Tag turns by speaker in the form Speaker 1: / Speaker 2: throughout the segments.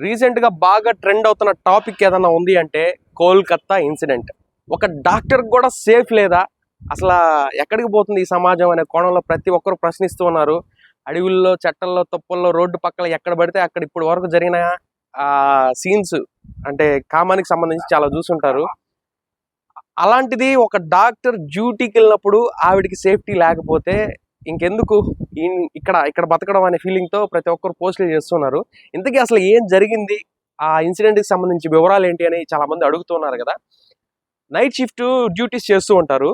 Speaker 1: రీసెంట్గా బాగా ట్రెండ్ అవుతున్న టాపిక్ ఏదైనా ఉంది అంటే కోల్కత్తా ఇన్సిడెంట్ ఒక డాక్టర్ కూడా సేఫ్ లేదా? అసలు ఎక్కడికి పోతుంది ఈ సమాజం అనే కోణంలో ప్రతి ఒక్కరు ప్రశ్నిస్తూ ఉన్నారు. అడవుల్లో చెట్టల్లో తప్పుల్లో రోడ్డు పక్కల ఎక్కడ పడితే అక్కడ ఇప్పుడు వరకు జరిగిన సీన్స్ అంటే కామానికి సంబంధించి చాలా చూసుంటారు. అలాంటిది ఒక డాక్టర్ డ్యూటీకి వెళ్ళినప్పుడు ఆవిడికి సేఫ్టీ లేకపోతే ఇంకెందుకు? ఇక్కడ ఇక్కడ బతకడం అనే ఫీలింగ్తో ప్రతి ఒక్కరు పోస్టులు చేస్తున్నారు. ఇంతకీ అసలు ఏం జరిగింది? ఆ ఇన్సిడెంట్కి సంబంధించి వివరాలు ఏంటి అని చాలామంది అడుగుతున్నారు కదా. నైట్ షిఫ్ట్ డ్యూటీస్ చేస్తూ ఉంటారు.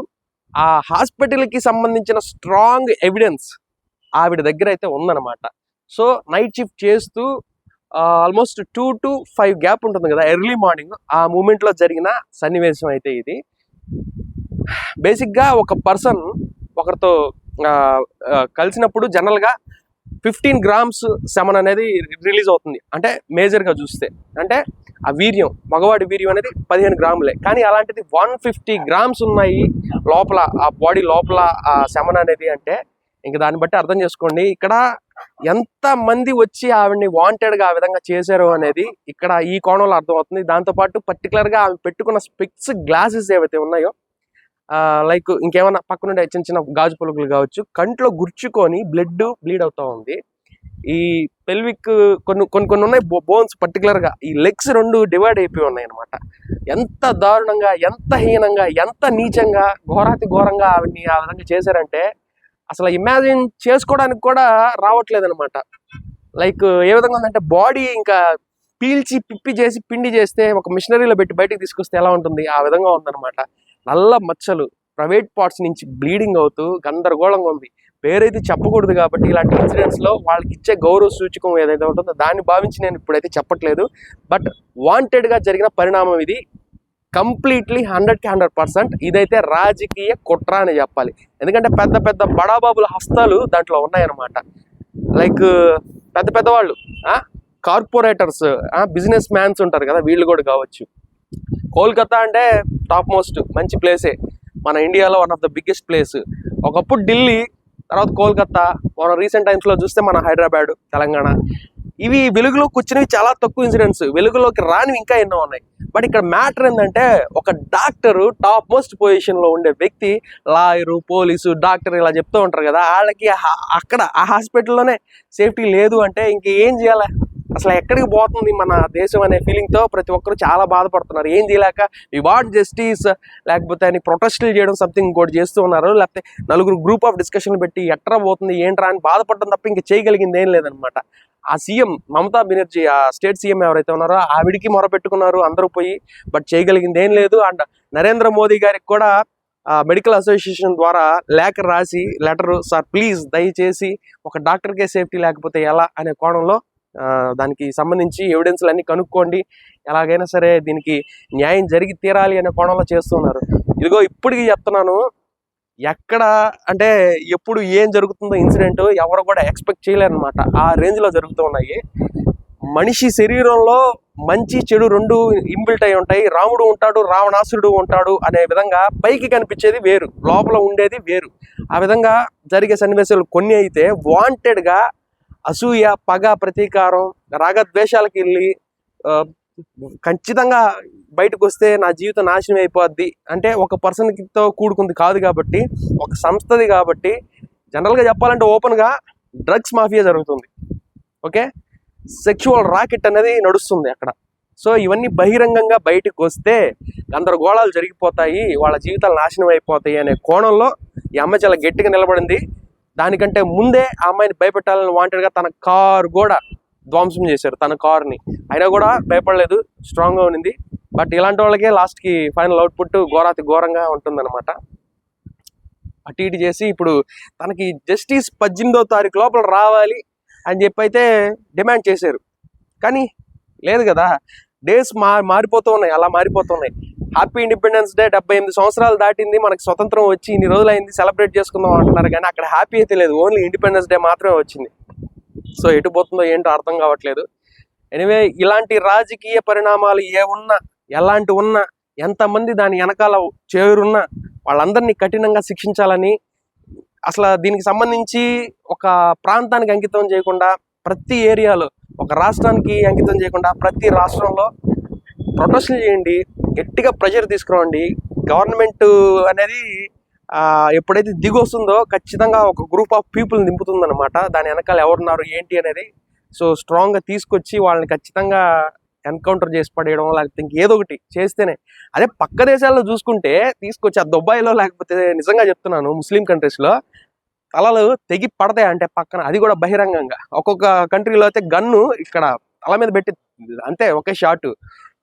Speaker 1: ఆ హాస్పిటల్కి సంబంధించిన స్ట్రాంగ్ ఎవిడెన్స్ ఆవిడ దగ్గర అయితే ఉందన్నమాట. సో నైట్ షిఫ్ట్ చేస్తూ almost two to five gap ఉంటుంది కదా ఎర్లీ మార్నింగ్ ఆ మూమెంట్లో జరిగిన సన్నివేశం అయితే ఇది. బేసిక్గా ఒక పర్సన్ ఒకరితో కలిసినప్పుడు జనరల్గా ఫిఫ్టీన్ గ్రామ్స్ సెమన్ అనేది రిలీజ్ అవుతుంది. అంటే మేజర్గా చూస్తే. అంటే ఆ వీర్యం మగవాడి వీర్యం అనేది పదిహేను గ్రాములే. కానీ అలాంటిది వన్ ఫిఫ్టీ గ్రామ్స్ ఉన్నాయి లోపల ఆ బాడీ లోపల ఆ సెమన్ అనేది అంటే ఇంక దాన్ని బట్టి అర్థం చేసుకోండి. ఇక్కడ ఎంత మంది వచ్చి ఆవిడని వాంటెడ్గా ఆ విధంగా చేశారు అనేది ఇక్కడ ఈ కోణంలో అర్థమవుతుంది. దాంతో పాటు ఆమె పెట్టుకున్న స్పెక్స్ గ్లాసెస్ ఏవైతే ఉన్నాయో లైక్ ఇంకేమైనా పక్కనుండే చిన్న చిన్న గాజు పులుగులు కావచ్చు కంట్లో గుర్చుకొని బ్లడ్ బ్లీడ్ అవుతా ఉంది. ఈ పెల్విక్ కొన్ని కొన్ని కొన్ని ఉన్నాయి బోన్స్ పర్టికులర్గా ఈ లెగ్స్ రెండు డివైడ్ అయిపోయి ఉన్నాయి అనమాట ఎంత దారుణంగా ఎంత హీనంగా ఎంత నీచంగా ఘోరాతి ఘోరంగా ఆవిడ్ని ఆ విధంగా చేశారంటే అసలు ఇమాజిన్ చేసుకోవడానికి కూడా రావట్లేదు అనమాట లైక్ ఏ విధంగా ఉందంటే బాడీ ఇంకా పీల్చి పిప్పి చేసి పిండి చేస్తే ఒక మిషనరీలో పెట్టి బయటికి తీసుకొస్తే ఎలా ఉంటుంది? ఆ విధంగా ఉందన్నమాట. నల్ల మచ్చలు ప్రైవేట్ పార్ట్స్ నుంచి బ్లీడింగ్ అవుతూ గందరగోళంగా ఉంది. పేరైతే చెప్పకూడదు కాబట్టి ఇలాంటి ఇన్సిడెంట్స్లో వాళ్ళకి ఇచ్చే గౌరవ సూచకం ఏదైతే ఉంటుందో దాన్ని భావించి నేను ఇప్పుడైతే చెప్పట్లేదు. బట్ వాంటెడ్గా జరిగిన పరిణామం ఇది. కంప్లీట్లీ హండ్రెడ్కి హండ్రెడ్ పర్సెంట్ ఇదైతే రాజకీయ కుట్ర అని చెప్పాలి. ఎందుకంటే పెద్ద పెద్ద బడాబాబుల హస్తాలు దాంట్లో ఉన్నాయన్నమాట. లైక్ పెద్ద పెద్ద వాళ్ళు కార్పొరేటర్స్ బిజినెస్ మ్యాన్స్ ఉంటారు కదా వీళ్ళు కూడా కావచ్చు. కోల్కతా అంటే టాప్ మోస్ట్ మంచి ప్లేసే. మన ఇండియాలో one of the biggest place ఒకప్పుడు ఢిల్లీ తర్వాత కోల్కతా మన రీసెంట్ టైమ్స్లో చూస్తే మన హైదరాబాద్ తెలంగాణ. ఇవి వెలుగులోకి వచ్చినవి చాలా తక్కువ ఇన్సిడెంట్స్ వెలుగులోకి రానివి ఇంకా ఎన్నో ఉన్నాయి. బట్ ఇక్కడ మ్యాటర్ ఏంటంటే ఒక డాక్టరు టాప్ మోస్ట్ పొజిషన్లో ఉండే వ్యక్తి లాయరు పోలీసు డాక్టర్ ఇలా చెప్తూ ఉంటారు కదా వాళ్ళకి అక్కడ ఆ హాస్పిటల్లోనే సేఫ్టీ లేదు అంటే ఇంకేం చేయాలి? అసలు ఎక్కడికి పోతుంది మన దేశం అనే ఫీలింగ్తో ప్రతి ఒక్కరు చాలా బాధపడుతున్నారు. ఏం చేయలేక వి వాంట్ జస్టిస్ లేకపోతే అని ప్రొటెస్టులు చేయడం సంథింగ్ ఇంకోటి చేస్తూ ఉన్నారు. లేకపోతే నలుగురు గ్రూప్ ఆఫ్ డిస్కషన్ పెట్టి ఎట్రా పోతుంది ఏంట్రా అని బాధపడడం తప్ప ఇంక చేయగలిగింది ఏం లేదనమాట ఆ సీఎం మమతా బెనర్జీ ఆ స్టేట్ సీఎం ఎవరైతే ఉన్నారో ఆవిడికి మొరపెట్టుకున్నారు అందరూ పోయి బట్ చేయగలిగింది ఏం లేదు. అండ్ నరేంద్ర మోదీ గారికి కూడా మెడికల్ అసోసియేషన్ ద్వారా లేఖ రాసి లెటర్ సార్ ప్లీజ్ దయచేసి ఒక డాక్టర్కే సేఫ్టీ లేకపోతే ఎలా? అనే కోణంలో దానికి సంబంధించి ఎవిడెన్స్లు అన్నీ కనుక్కోండి. ఎలాగైనా సరే దీనికి న్యాయం జరిగి తీరాలి అనే కోణంలో చేస్తున్నారు. ఇదిగో ఇప్పటికి చెప్తున్నాను ఎక్కడ అంటే ఎప్పుడు ఏం జరుగుతుందో ఇన్సిడెంట్ ఎవరు కూడా ఎక్స్పెక్ట్ చేయలేరు అనమాట ఆ రేంజ్లో జరుగుతూ ఉన్నాయి. మనిషి శరీరంలో మంచి చెడు రెండు ఇంబిల్ట్ అయి ఉంటాయి. రాముడు ఉంటాడు రావణాసురుడు ఉంటాడు అనే విధంగా పైకి కనిపించేది వేరు. లోపల ఉండేది వేరు. ఆ విధంగా జరిగే సన్నివేశాలు కొన్ని అయితే వాంటెడ్గా అసూయ పగ ప్రతీకారం రాగద్వేషాలకు వెళ్ళి ఖచ్చితంగా బయటకు వస్తే నా జీవితం నాశనం అయిపోద్ది. అంటే ఒక పర్సన్తో కూడుకుంది కాదు కాబట్టి ఒక సంస్థది కాబట్టి జనరల్గా చెప్పాలంటే ఓపెన్గా డ్రగ్స్ మాఫియా జరుగుతుంది. ఓకే? సెక్షువల్ రాకెట్ అనేది నడుస్తుంది అక్కడ. సో ఇవన్నీ బహిరంగంగా బయటకు వస్తే గందరగోళాలు జరిగిపోతాయి వాళ్ళ జీవితాలు నాశనం అయిపోతాయి అనే కోణంలో ఈ అమ్మ చాలా గట్టిగా నిలబడింది. దానికంటే ముందే ఆ అమ్మాయిని భయపెట్టాలని వాంటెడ్గా తన కారు కూడా ధ్వంసం చేశారు తన కారుని. అయినా కూడా భయపడలేదు స్ట్రాంగ్గా ఉన్నింది. బట్ ఇలాంటి వాళ్ళకే లాస్ట్కి ఫైనల్ అవుట్పుట్ ఘోరాతి ఘోరంగా ఉంటుందన్నమాట. అటు ఇటు చేసి ఇప్పుడు తనకి జస్టిస్ పద్దెనిమిదో తారీఖు లోపల రావాలి అని చెప్పి అయితే డిమాండ్ చేశారు. కానీ లేదు కదా డేస్ మా మారిపోతూ ఉన్నాయి అలా మారిపోతున్నాయి హ్యాపీ ఇండిపెండెన్స్ డే డెబ్బై ఎనిమిది సంవత్సరాలు దాటింది మనకు స్వతంత్రం వచ్చి ఇన్ని రోజులు అయింది సెలబ్రేట్ చేసుకుందాం అంటున్నారు కానీ అక్కడ హ్యాపీ అయితే లేదు ఓన్లీ ఇండిపెండెన్స్ డే మాత్రమే వచ్చింది. సో ఎటు పోతుందో ఏంటో అర్థం కావట్లేదు. ఎనివే ఇలాంటి రాజకీయ పరిణామాలు ఏ ఉన్నా ఎలాంటి ఉన్నా ఎంతమంది దాని వెనకాల చేరున్నా వాళ్ళందరినీ కఠినంగా శిక్షించాలని అసలు దీనికి సంబంధించి ఒక ప్రాంతానికి అంకితం చేయకుండా ప్రతి ఏరియాలో ఒక రాష్ట్రానికి అంకితం చేయకుండా ప్రతి రాష్ట్రంలో ప్రొటెస్ట్లు చేయండి గట్టిగా ప్రెషర్ తీసుకురండి గవర్నమెంట్ అనేది ఎప్పుడైతే దిగి వస్తుందో ఖచ్చితంగా ఒక గ్రూప్ ఆఫ్ పీపుల్ నింపుతుందనమాట దాని వెనకాల ఎవరున్నారు ఏంటి అనేది. సో స్ట్రాంగ్గా తీసుకొచ్చి వాళ్ళని ఖచ్చితంగా ఎన్కౌంటర్ చేసి పడేయడం లేకపోతే ఇంకేదో ఒకటి చేస్తేనే. అదే పక్క దేశాల్లో చూసుకుంటే తీసుకొచ్చి ఆ దుబాయ్లో లేకపోతే నిజంగా చెప్తున్నాను ముస్లిం కంట్రీస్లో తలలు తెగి పడతాయి అంటే పక్కన. అది కూడా బహిరంగంగా. ఒక్కొక్క కంట్రీలో అయితే గన్ను ఇక్కడ తల మీద పెట్టి అంతే ఒకే షాట్.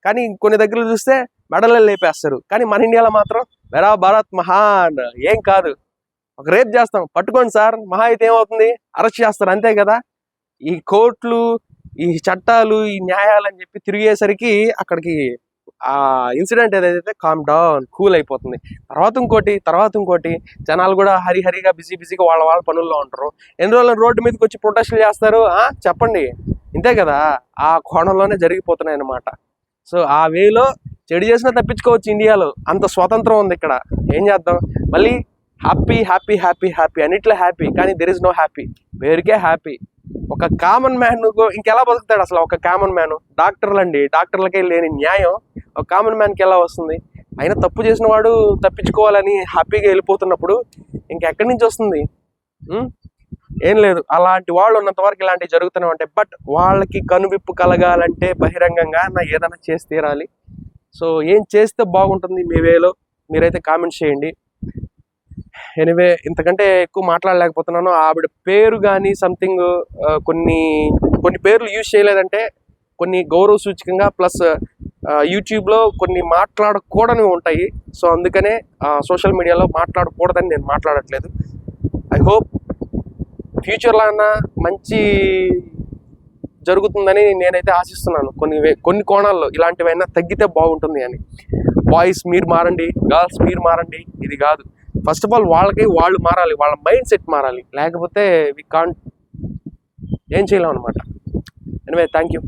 Speaker 1: కానీ కొన్ని దగ్గర చూస్తే మెడలు లేపేస్తారు. కానీ మన ఇండియాలో మాత్రం వెరా భారత్ మహాన్ ఏం కాదు. ఒక రేప్ చేస్తాం. పట్టుకోండి సార్. మహా అయితే ఏమవుతుంది? అరెస్ట్ చేస్తారు. అంతే కదా? ఈ కోర్టులు ఈ చట్టాలు ఈ న్యాయాలు అని చెప్పి తిరిగేసరికి అక్కడికి ఆ ఇన్సిడెంట్ ఏదైతే కామ్ డౌన్ కూల్ అయిపోతుంది. తర్వాత ఇంకోటి తర్వాత ఇంకోటి జనాలు కూడా హరి హరిగా బిజీ బిజీగా వాళ్ళ వాళ్ళ పనుల్లో ఉంటారు. ఎన్ని రోజులు రోడ్డు మీదకి వచ్చి ప్రొటెస్టులు చేస్తారు? ఆ? చెప్పండి. ఇంతే కదా? ఆ కోణంలోనే జరిగిపోతున్నాయి అన్నమాట సో ఆ వేలో చెడు చేసినా తప్పించుకోవచ్చు ఇండియాలో. అంత స్వాతంత్రం ఉంది ఇక్కడ. ఏం చేద్దాం? మళ్ళీ హ్యాపీ హ్యాపీ హ్యాపీ హ్యాపీ. అన్నిట్లో హ్యాపీ కానీ దెర్ ఇస్ నో హ్యాపీ వేరికే హ్యాపీ ఒక కామన్ మ్యాన్ ఇంకెలా బతుకుతాడు అసలు ఒక కామన్ మ్యాన్ డాక్టర్లు అండి డాక్టర్లకే లేని న్యాయం ఒక కామన్ మ్యాన్కి ఎలా వస్తుంది? అయినా తప్పు చేసిన వాడు తప్పించుకోవాలని హ్యాపీగా వెళ్ళిపోతున్నప్పుడు ఇంకెక్కడి నుంచి వస్తుంది? ఏం లేదు. అలాంటి వాళ్ళు ఉన్నంత వరకు ఇలాంటివి జరుగుతూనే ఉంటాయి. బట్ వాళ్ళకి కనువిప్పు కలగాలంటే బహిరంగంగా నా ఏదైనా చేసి తీరాలి. సో ఏం చేస్తే బాగుంటుంది మీ వేలో మీరైతే కామెంట్స్ చేయండి. ఎనివే ఇంతకంటే ఎక్కువ మాట్లాడలేకపోతున్నాను. ఆవిడ పేరు కానీ సంథింగ్ కొన్ని కొన్ని పేర్లు యూజ్ చేయలేదంటే కొన్ని గౌరవ సూచకంగా ప్లస్ యూట్యూబ్లో కొన్ని మాట్లాడకూడని ఉంటాయి. సో అందుకనే సోషల్ మీడియాలో మాట్లాడకూడదని నేను మాట్లాడట్లేదు. ఐ హోప్ ఫ్యూచర్లో అన్న మంచి జరుగుతుందని నేనైతే ఆశిస్తున్నాను. కొన్ని కొన్ని కోణాల్లో ఇలాంటివైనా తగ్గితే బాగుంటుంది అని. బాయ్స్ మీరు మారండి గర్ల్స్ మీరు మారండి ఇది కాదు. ఫస్ట్ ఆఫ్ ఆల్ వాళ్ళకి వాళ్ళు మారాలి వాళ్ళ మైండ్ సెట్ మారాలి. లేకపోతే వి కాంట్ ఏం చేయలేం అనమాట ఎనివే థ్యాంక్ యూ